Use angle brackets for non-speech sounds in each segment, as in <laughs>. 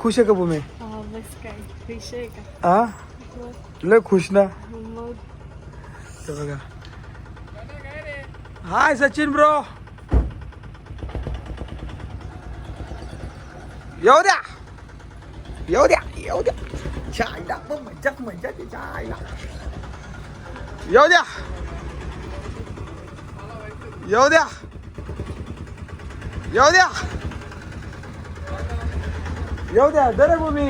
खुश आहे का भूमी? हा बस काय विषय का? हा लय खुश ना? मग? बघा. Hi Sachin bro. येऊ द्या. येऊ द्या येऊ द्या. चायला पण मज्जा मज्जा ते चायला येऊ द्या. येऊ द्या. येऊ द्या. येऊ द्या दरे भूमी.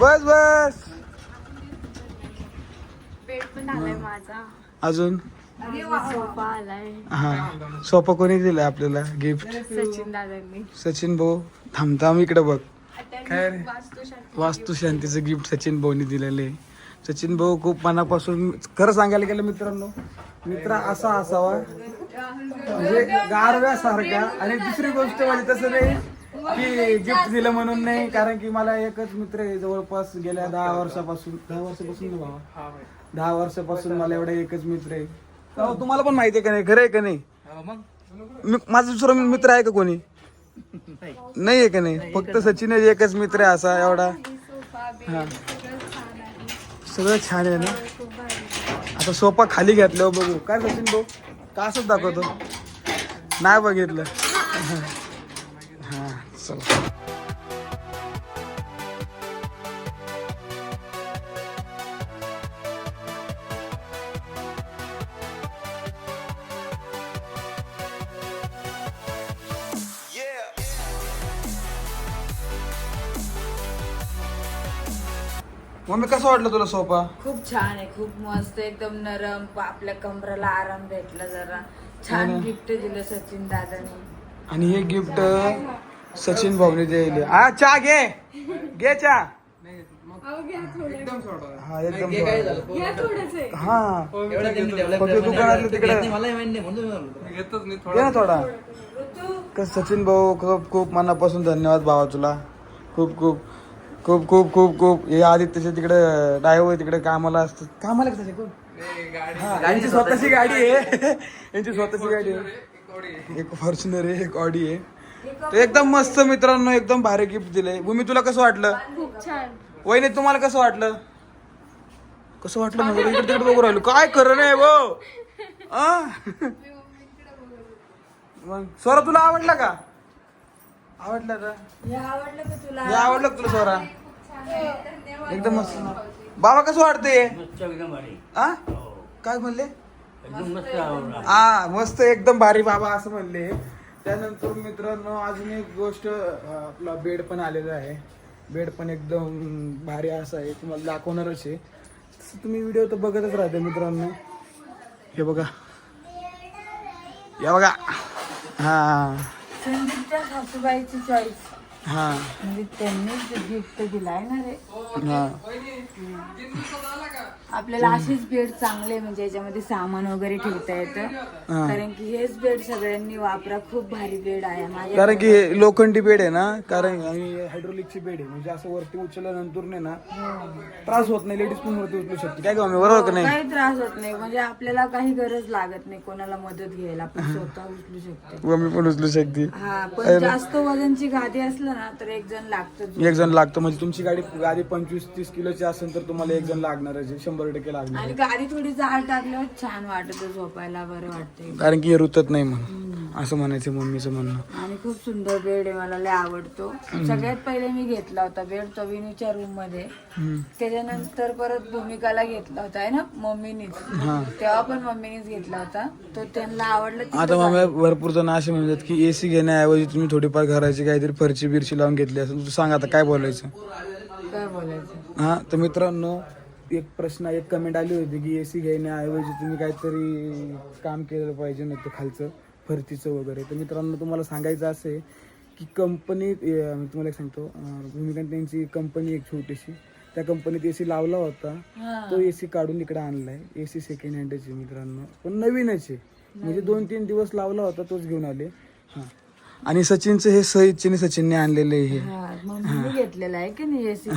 बस बस. पेट पण आलाय माझा. अजून? सोफा आलाय. हा. सोपा कोणी दिलाय आपल्याला? गिफ्ट सचिन दादांनी. सचिन भाऊ थांबताम इकडे बघ. काय रे? वास्तुशांती वास्तू शांतीचं गिफ्ट सचिन भाऊनी दिलेलं. आहे सचिन भाऊ खूप मनापासून खरं सांगायला गेलं मित्रांनो मित्र असा असावा. म्हणजे गारव्यासारखा. आणि दुसरी गोष्ट म्हणजे तसं नाही की गिफ्ट दिलं म्हणून नाही कारण की मला एकच मित्र आहे जवळपास गेल्या दहा वर्षापासून. दहा वर्षापासून ना बाबा. दहा वर्षापासून मला एवढा एकच मित्र आहे. अहो, तुम्हाला पण माहिती आहे का नाही खरं आहे का नाही? मी माझा दुसरा मित्र आहे का कोणी? नाही. आहे का नाही? फक्त सचिन एकच मित्र आहे असा एवढा. सोफा हा. सगळं छान आहे सगळं छान आहे ना? खूप भारी आता सोपा खाली घेतल्यावर बघू. काय सचिन भाऊ? का असंच दाखवतो? नाही बघितलं. हा चला मम्मी कसं वाटलं तुला सोफा? खूप छान आहे खूप मस्त एकदम नरम आपल्या कमराला आराम भेटला जरा. छान हो ना. गिफ्ट दिलं सचिन दादानी. आणि हे गिफ्ट सचिन भाऊने दिले हा चहा घे. घे चहा. हा एकदम. हा. फक्त दुकानातलं तिकडे. घे ना थोडा. कस सचिन भाऊ खूप खूप मनापासून धन्यवाद भावा तुला. खूप खूप खूप खूप खूप खूप. हे आदित्यच्या तिकडे ड्रायव्हर तिकडे कामाला असतात. कामाला का त्याचे कोण हा, यांची स्वतःची गाडी आहे. यांची स्वतःची गाडी आहे. एक फॉर्च्युनर आहे एक ऑडी आहे. तर एकदम मस्त मित्रांनो एकदम भारी गिफ्ट दिले भूमी तुला कसं वाटलं? खूप छान. वहिनी तुम्हाला कसं वाटलं? कसं वाटलं म्हणजे <laughs> इकडे तिकडे बघू राहिलो. काय खरं नाही भाऊ आ? मग स्वरा तुला आवडला का? आवडला का? हे आवडलं का तुला? हे आवडलं का तुला स्वरा एकदम मस्त. बाबा कसं वाटतंय? आ? काय म्हणले? हा मस्त एकदम भारी बाबा असं म्हणले. त्यानंतर मित्रांनो अजून एक गोष्ट आपला बेड पण आलेला आहे. बेड पण एकदम भारी असा आहे तुम्हाला दाखवणारच आहे. तसं तुम्ही व्हिडिओ तर बघतच राहते मित्रांनो. हे बघा. या बघा. हा. संदीपच्या सासूबाईची चॉईस हा. म्हणजे त्यांनीच गिफ्ट दिलाय ना रे. हा. आपल्याला असेच बेड चांगले म्हणजे याच्यामध्ये सामान वगैरे ठेवता येतं. हा. कारण की हेच बेड सगळ्यांनी वापरा खूप भारी बेड आहे. माझ्या कारण की हे लोखंडी बेड आहे ना कारण आणि हायड्रोलिकची बेड आहे. म्हणजे असं वरती उचलल्यानंतर नाही ना त्रास होत नाही लेडीज पण वरती उचलू शकते. काय बरोबर का नाही? काही त्रास होत नाही. म्हणजे आपल्याला काही गरज लागत नाही कोणाला मदत घ्यायला. आपण स्वतः उचलू शकतो पण उचलू शकते. हा पण जास्त वजनची गादी असलं ना तर एक जण लागतं. एक जण लागतो. म्हणजे तुमची गाडी गाडी पंचवीस तीस किलोची असेल तर तुम्हाला एक जण लागणारच आहे. शंभर टक्के लागणार आणि गाडी थोडी जाड टाकल्यावर छान वाटत झोपायला बरं वाटते कारण की हे रुतत नाही म्हणून. असं म्हणायचं मम्मीचं म्हणणं. आणि खूप सुंदर बेड आहे मला लय आवडतो. सगळ्यात पहिले मी घेतला होता बेड तो विनूच्या रूममध्ये. त्याच्यानंतर परत भूमिकाला घेतला होता आहे ना? मम्मीनीच. हा. तेव्हा पण मम्मीनीच घेतला होता. तो त्यांना आवडला आता मम्मी भरपूर जण असे म्हणतात की एसी घेण्याऐवजी तुम्ही थोडीफार घराची काहीतरी फरची बिरची लावून घेतली असेल तू सांग आता काय बोलायचं? काय बोलायचं? हा तर मित्रांनो एक प्रश्न एक कमेंट आली होती की एसी घेण्याऐवजी तुम्ही काहीतरी काम केलं पाहिजे नव्हतं खालचं फरतीचं वगैरे. तर मित्रांनो तुम्हाला सांगायचं असं आहे की कंपनीत मी तुम्हाला एक सांगतो भूमिका त्यांची कंपनी एक छोटीशी त्या कंपनीत एसी लावला होता. तो एसी काढून इकडे आणलाय एसी सेकंड हँडच आहे मित्रांनो. पण नवीनच आहे. म्हणजे दोन तीन दिवस लावला होता तोच घेऊन आले. हा. आणि सचिनचं हे सचिन सचिनने आणलेलं हे. हा. मम्मीने घेतलेला आहे की नाही एसी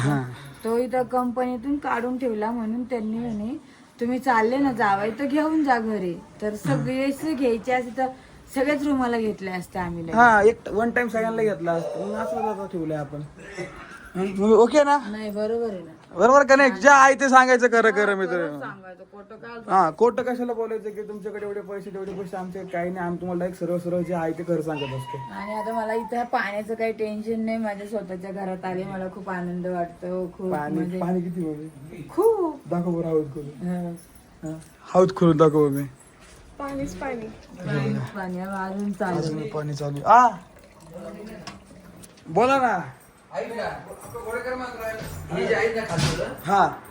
तो इथं कंपनीतून काढून ठेवला म्हणून त्यांनी म्हणे तुम्ही चालले ना जावाय तर घेऊन जा घरी. तर सगळी एसी घ्यायची असते तर सगळ्याच रूमाला घेतले असते आम्ही लगेच. हा एक वन टाइम सगळ्यांना घेतला असतं. मग असं ठेवलंय आपण. ओके ना? नाही बरोबर आहे ना. बरोबर का नाही? जे आहे ते सांगायचं खरं खरं मित्र सांगायचं. खोटं हा खोटं कशाला बोलायचं की तुमच्याकडे एवढे पैसे तेवढे पैसे आमचे काही नाही आम्ही तुम्हाला एक सर्व सर्व जे आहे ते खरं सांगत असतो. आणि आता मला इथं पाण्याचं काही टेन्शन नाही माझ्या स्वतःच्या घरात आले मला खूप आनंद वाटतो खूप पाणी म्हणजे पाणी किती बोलले खूप. दाखव बरं हाऊस खोलून. हा. हा. खोलून दाखव मी. पाणीच पाणी. पाणी पाणी अजून चालू. अजून पाणी चालू. आ! बोला ना. हे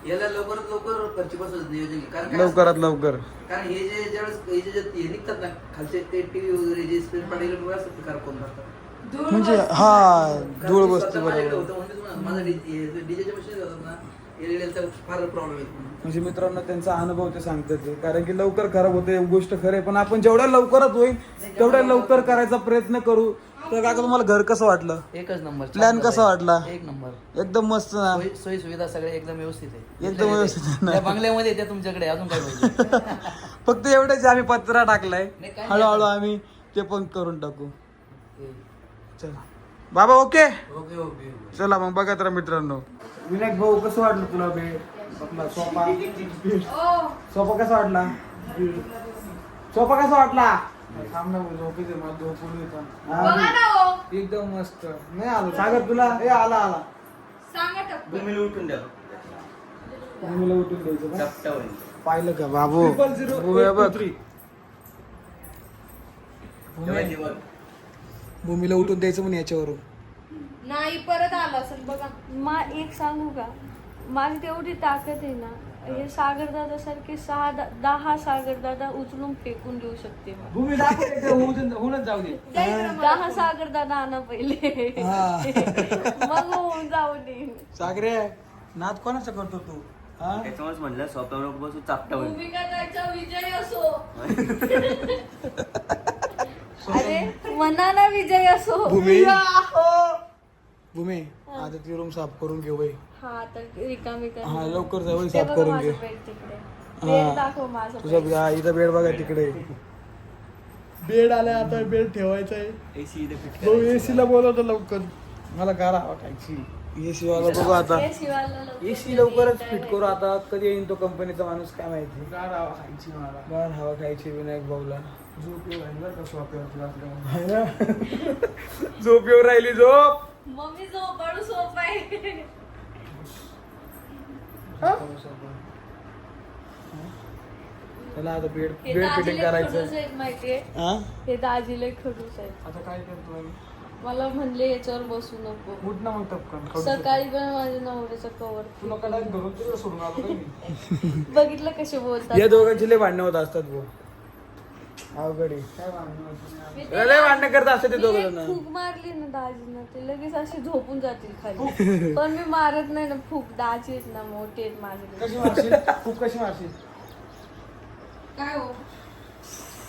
याला लवकरात लवकर खर्ची बसवत नियोजन घे. कारण काय लवकरात लवकर. असतं? कारण हे जे ज्यावेळेस हे जे जे हे निघतात ना खालचे ते टीव्ही वगैरे जे स्क्रीन पडेल वगैरे असतात ते कारकून करतात म्हणजे हा धूळ बसते बरोबर. म्हणजे तुम्हाला माझा डीजेच्या मशीन जातात ना एलईडीचा फार प्रॉब्लेम येतो म्हणजे मित्रांनो त्यांचा अनुभव ते सांगतात ते. कारण की लवकर खराब होते ही गोष्ट खरं पण आपण जेवढ्या लवकरात होईल तेवढ्या लवकर करायचा प्रयत्न करू. तर काका तुम्हाला घर कसं वाटलं? एकच नंबर प्लॅन कसा वाटला? एक नंबर. एकदम मस्त ना? सोयी सुविधा सगळे एकदम व्यवस्थित आहे. एकदम व्यवस्थित आहे ना. त्या बंगल्यामध्ये त्या तुमच्याकडे अजून काय पाहिजे? <laughs> फक्त एवढेच आम्ही पत्रा टाकलाय. नाही, काही हळूहळू आम्ही ते पण करून टाकू. चला. बाबा ओके? ओके ओके चला मग बघा तर मित्रांनो. विनायक भाऊ कसं वाटलं तुला बेड आपला सोफा? <laughs> सोफा कसा वाटला? सोफा कसा वाटला? थांब ना भाऊ, झोपेच आहे, मला झोपून येतं. हा, एकदम मस्त. नाही आलो. सागर तुला? ए आला आला. सांगा टप्पा तुम्ही उठून द्या भूमीला उठून द्यायचं का? चपटा होईल पाहिलं का बाबू? भूमी बघ. भूमीला उठून द्यायचं म्हणून याच्यावरून. नाही परत आला असेल बघा. मा एक सांगू का? माझी तेवढी ताकद आहे ना हे सागरदादा सारखे सहा दा- दहा सागरदादा उचलून फेकून देऊ शकते मला. भूमी दाखव एकदा होऊन होऊनच जाऊ दे. दहा सागरदादा आणा पहिले. मग होऊन जाऊ दे. सागरे नाद कोणाचा करतो तू? हा? त्याच्यामुळेच म्हणलं स्वतःवर बसून चापटा होईल. भूमिका त्याचा विजय असो. <laughs> अरे मनाला विजय असो. भूमी. भूमी. आता ती रूम साफ करून घे वय हा आता रिकामी कर. हा लवकर जाऊ ते साफ बघा करून माझं घे. बेड तिकडे. हा. बेड दाखव माझं तुझा bed. हा, इथं बेड बघा तिकडे. बेड आलाय आता बेड ठेवायचा आहे एसी इथे फिट तो एसी ला बोलवतो लवकर. मला गारा हवा खायची एसी वाला बघू आता. हे शिवायला लवकर एसी लवकरच फिट करू आता. कधी येईन तो कंपनीचा माणूस काय माहिती. गार हवा खायची मला. गार हवा खायची विनायक भाऊला. झोप येऊ राहिली बरं का सोफ्यावर <laughs> झोप येऊ राहिली झोप! मम्मी झोपाडू सोप आहे. त्याला आता बेड हे बेड फिटिंग दाजीला करायचं. खडूस आहेत माहितीये? हा? हे दाजीला खडूस आहेत. आता काय करतो मला म्हणले याच्यावर बसू नको. उठ ना मग टपकन सकाळी पण माझ्या नवऱ्याचं कवर तुला कडा धरून तुला सोडून आलो का मी? <laughs> बघितलं कसे बोलतात. या दोघांची लय भांडणं होत असतात भाऊ अवघडी लय भांडणं करत असतात ते दोघ जण फूक मारली ना दाजीना ते लगेच असे झोपून जातील खाली. पण मी मारत नाही ना फूक. दाजी आहेत ना मोठे आहेत माझ्याकडे. कशी मारशील? खूप कशी मारशील? काय हो?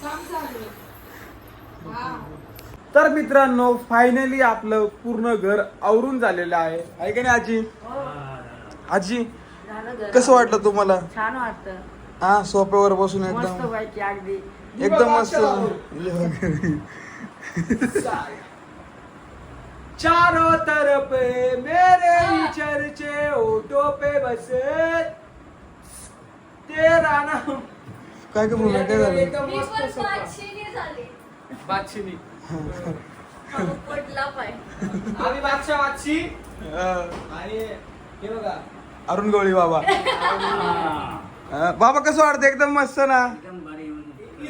काम चालू आहे. हा. तर मित्रांनो फायनली आपलं पूर्ण घर आवरून झालेलं आहे. आहे का नाही आजी? आजी झालं घर. कसं वाटलं तुम्हाला? छान वाटतं. हा सोफ्यावर बसून मस्त एकदम. पैकी अगदी. एकदम मस्त. चारों तरफ मेरे ही. चर्चे ओटो पे बसे. तेरा नाम. काय काय बोलणार काय झालं? मी पण पाचशेने झाले. बादशिनी पडला पाय. आम्ही बादशा. बादशी आणि हे बघा. अरुण गवळी बाबा. हा, बाबा कसं वाटतं एकदम मस्त ना?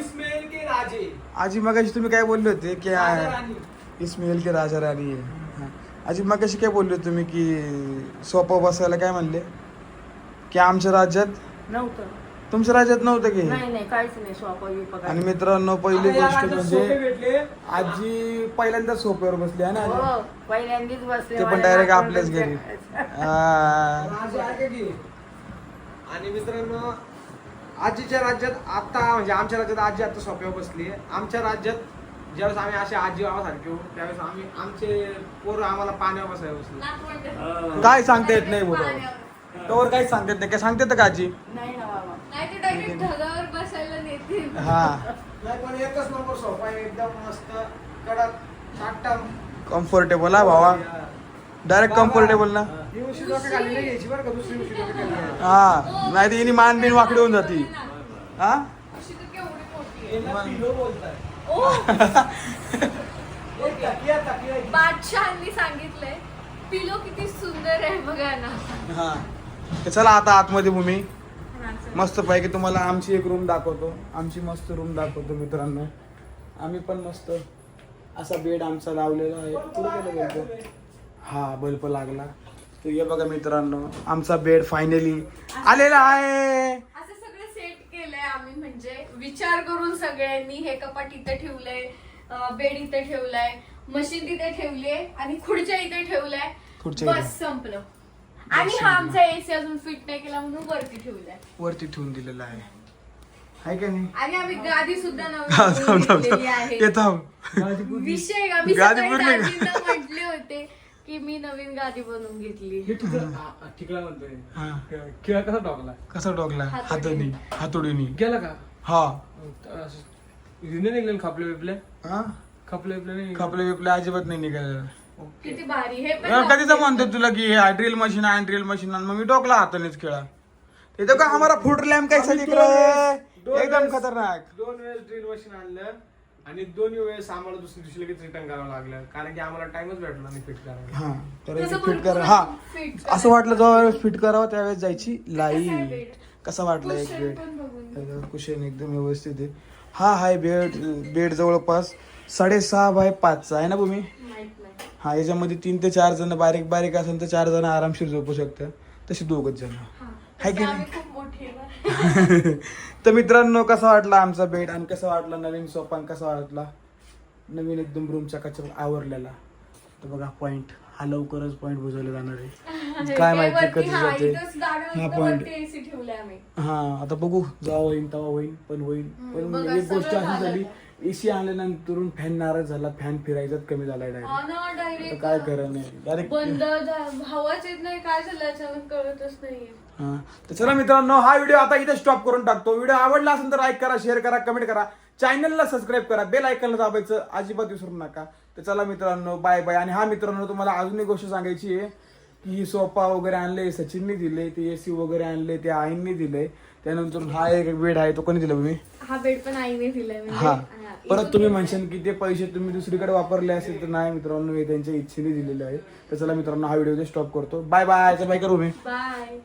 के राजे। आजी मगाशी तुम्ही काय बोलले होते की राजा राणी. इस्माईल की राजा राणी आहे. हा. आजी मगाशी काय बोलले होते तुम्ही की सोपा बसायला काय म्हणले? की आमच्या राज्यात? नव्हतं. तुमच्या राज्यात नव्हतं की? नाही नाही काहीच नाही. स्वयंपाक बिपाक आणि मित्रांनो पहिली आता या गोष्ट राज्यात म्हणजे भेटले. आजी पहिल्यांदा सोप्यावर बसली आहे ना आजी? हो पहिल्यांदीच बसले ते पण डायरेक्ट आपल्याच घरी. राजे आहे की? आणि मित्रांनो आजीच्या राज्यात आता म्हणजे आमच्या राज्यात आजी आता सोप्यावर बसली आहे. आमच्या राज्यात ज्यावेळेस आम्ही असे आजी बाबासारखे होऊ त्यावेळेस आम्ही आमचे पोरं आम्हाला पाण्यावर बसायला बसले. काय सांगता येत नाही बरोबर तोवर काहीच सांगता येत नाही. काय सांगता का आजी? नाही ना बाबा. नाही ते डायरेक्ट ढगावर बसायला नेतील हा. नाही पण एकच नंबर सोफा आहे. एकदम मस्त कडक कम्फर्टेबल हा भावा. डायरेक्ट कम्फर्टेबल ना. ही नाही. हा तर हिनी मान बिन वाकडी होऊन जाती. हा. बादशहांनी सांगितलंय पिलो किती सुंदर आहे बघा ना हा. तर चला आता आतमध्ये भूमी. मस्त पैकी तुम्हाला आमची एक रूम दाखवतो. आमची मस्त रूम दाखवतो मित्रांनो. आम्ही पण मस्त असा बेड आमचा लावलेला आहे. कुठे गेला बल्ब हा बल्ब लागला. तर हे बघा मित्रांनो आमचा बेड फायनली आलेला आहे. असं सगळं सेट केलंय आम्ही म्हणजे विचार करून सगळ्यांनी हे कपाट इथे ठेवलंय बेड इथे ठेवलाय मशीन तिथे ठेवलीये आणि खुर्च्या इथे ठेवलाय. खुर्च्या इथे. बस संपलं. आणि हा आमचा एसी अजून फिट नाही केला म्हणून वरती ठेवलाय. वरती ठेवून दिलेला आहे. हाय का नाही? आणि आम्ही गादी सुद्धा थांब, नवीन थांब, घेतलेली. आहे विषय आम्ही गादी सकाळी पूर्ण- दाजींना म्हटले होते. की मी नवीन गादी बनवून घेतली. हे तुझं आ- आ- ठिकला म्हणतोय किळा कसा टाकला कसा डोकला हातानी हातोडीनी. गेला का? हा. नाही निघले खपले बिपले? हा? खपले बिपले नाही खपले बिपले अजिबात नाही निघालेलं किती भारी. हे पण कधीच म्हणतो तुला की हे ड्रिल मशीन आहे ड्रिल मशीन आहे. मग मी टोकला हातानेच खेळा. ते तो का हमारा फुट लॅम्प कैसा दिख रहा है दोन एकदम वेळेस- खतरनाक. दोन वेळेस ड्रिल मशीन आणलं. आणि दोन्ही वेळेस आम्हाला दुसऱ्या दिवशी लगेच रिटर्न करावं लागलं. कारण की आम्हाला टाइमच भेटला नाही फिट करायला. हा तर फिट कर. हा असं वाटलं जेव्हा फिट करावं त्यावेळेस जायची आहे लाई bed? कसा वाटला एक बेड. कुशन एकदम व्यवस्थित आहे. हा हाय बेड बेड जवळपास साडेसहा बाय पाचचा आहे ना भूमी? हा याच्यामध्ये तीन ते चार जण बारीक बारीक असेल तर चार जण आरामशीर झोपू शकतात. तसे दोघच जण. हा. हाय की नाही? आम्ही खूप मोठी आहे ना. <laughs> तर मित्रांनो कसा वाटला आमचा बेड आणि कसा वाटला नवीन सोफा आणि कसा वाटला? नवीन एकदम रूमचा कचरा आवरलेला. तर बघा पॉइंट हा लवकरच पॉइंट बुजवले जाणार आहे. <laughs> काय माहिती कधी हा, जाते. हा आम्ही. हा आता बघू. जेव्हा होईल तेव्हा होईल पण होईल पण एक गोष्ट अशी झाली झालं. एसी आणल्यानंतर फॅन नाराज झाला फॅन फिरायचाच कमी झालाय हा डायरेक्ट काय करा नाही. डायरेक्ट हवाच येत नाही काय झालं अचानक कळतच नाहीये. हा तर चला मित्रांनो हा व्हिडिओ आता इथे स्टॉप करून टाकतो. व्हिडिओ आवडला असेल तर लाईक करा शेअर करा कमेंट करा. चॅनलला सबस्क्राईब करा. बेल आयकनला दाबायचं अजिबात विसरू नका. तर चला मित्रांनो बाय बाय आणि हा मित्रांनो तुम्हाला अजून एक गोष्ट सांगायची आहे की ही सोफा वगैरे आणले सचिनने दिले ते एसी वगैरे आणले ते आईंनी दिले त्यानंतर हा एक बेड आहे तो कोणी दिला तुम्ही? हा बेड पण आईने दिलाय म्हणजे हा. हा, परत तुम्ही म्हणशाल की ते पैसे तुम्ही दुसरीकडे वापरले असेल तर नाही मित्रांनो हे त्यांच्या इच्छेने दिलेले आहे. तर चला मित्रांनो हा व्हिडिओ स्टॉप करतो. बाय बाय बाय करू मी. बाय